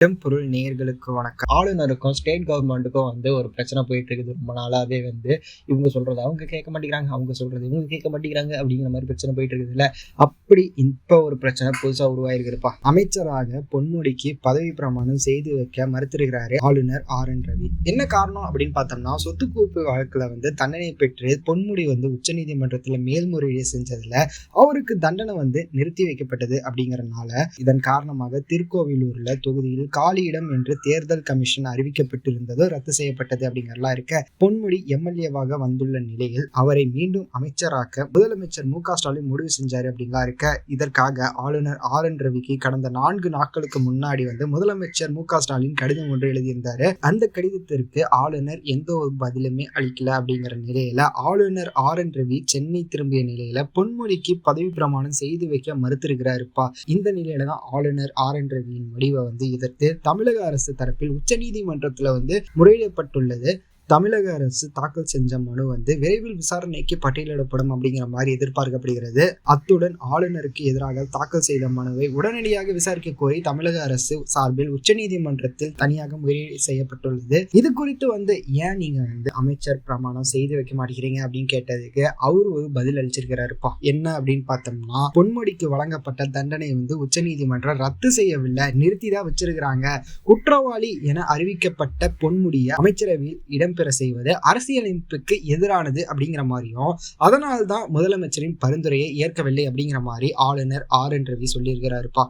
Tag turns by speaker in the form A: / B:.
A: இடம்பொருள் நேர்களுக்கு வணக்கம். ஆளுநருக்கும் ஸ்டேட் கவர்மெண்ட்டுக்கும் வந்து ஒரு பிரச்சனை போயிட்டு இருக்குது ரொம்ப நாளாவே வந்து இவங்க சொல்றது அவங்க கேட்க மாட்டேங்கிறாங்க அவங்க சொல்றது இவங்க கேட்க மாட்டேங்கிறாங்க அப்படிங்கிற மாதிரி பிரச்சனை போயிட்டு இருக்குது இல்ல அப்படி இப்போ ஒரு பிரச்சனை புதுசா உருவாயிருக்குதுப்பா. அமைச்சராக பொன்முடிக்கு பதவி பிரமாணம் செய்து வைக்க மறுத்திருக்கிறாரு ஆளுநர் ஆர் என் ரவி. என்ன காரணம் அப்படின்னு பார்த்தோம்னா சொத்து குவிப்பு வழக்குல வந்து தண்டனை பெற்று பொன்முடி வந்து உச்சநீதிமன்றத்தில் மேல்முறையீடு செஞ்சதுல அவருக்கு தண்டனை வந்து நிறுத்தி வைக்கப்பட்டது அப்படிங்கறதுனால இதன் காரணமாக திருக்கோவிலூர்ல தொகுதியில் காலியிடம் என்று தேர்தல் கமிஷன் அறிவிக்கப்பட்டிருந்ததோ. ரத்து செய்யப்பட்டது அப்படிங்கறலாம் இருக்க. பொன்முடி எம்எல்ஏவாக வந்துள்ள நிலையில் அவரை மீண்டும் அமைச்சராக்க முதலமைச்சர் மு ஸ்டாலின் முடிவு செஞ்சாரு அப்படின்லாம் இருக்க. இதற்காக ஆளுநர் ஆர் என் ரவிக்கு கடந்த நான்கு நாட்களுக்கு முன்னாடி வந்து முதலமைச்சர் மு ஸ்டாலின் கடிதம் ஒன்று எழுதியிருந்தாரு. அந்த கடிதத்திற்கு ஆளுநர் எந்த ஒரு பதிலுமே அளிக்கல அப்படிங்கிற நிலையில ஆளுநர் ஆர் என் ரவி சென்னை திரும்பிய நிலையில பொன்முடிக்கு பதவி பிரமாணம் செய்து வைக்க மறுத்திருக்கிறாருப்பா. இந்த நிலையில தான் ஆளுநர் ஆர் என் ரவியின் முடிவை வந்து எதிர்த்து தமிழக அரசு தரப்பில் உச்சநீதிமன்றத்தில் வந்து முறையிடப்பட்டுள்ளது. தமிழக அரசு தாக்கல் செஞ்ச மனு வந்து விரைவில் விசாரணைக்கு பட்டியலிடப்படும் அப்படிங்கிற மாதிரி எதிர்பார்க்கப்படுகிறது. அத்துடன் ஆளுநருக்கு எதிராக தாக்கல் செய்த மனுவை உடனடியாக விசாரிக்க கோரி தமிழக அரசு சார்பில் உச்சநீதிமன்றத்தில் தனியாக முறையீடு செய்யப்பட்டுள்ளது. இது குறித்து வந்து ஏன் நீங்க வந்து அமைச்சர் பிரமாணம் செய்து வைக்க மாட்டேங்கிறீங்க அப்படின்னு கேட்டதுக்கு அவர் ஒரு பதில் அளிச்சிருக்கிறாருப்பா. என்ன அப்படின்னு பார்த்தோம்னா பொன்முடிக்கு வழங்கப்பட்ட தண்டனை வந்து உச்சநீதிமன்றம் ரத்து செய்யவில்லை நிறுத்தி தான் வச்சிருக்கிறாங்க. குற்றவாளி என அறிவிக்கப்பட்ட பொன்முடியை அமைச்சரவையில் இடம் நடைபெற செய்வது அரசியலமைப்புக்கு எதிரானது அப்படிங்கிற மாதிரியும் அதனால்தான் முதலமைச்சரின் பரிந்துரையை ஏற்கவில்லை அப்படிங்கிற மாதிரி ஆளுநர் ஆர். என். ரவி சொல்லியிருக்கிறாருப்பா.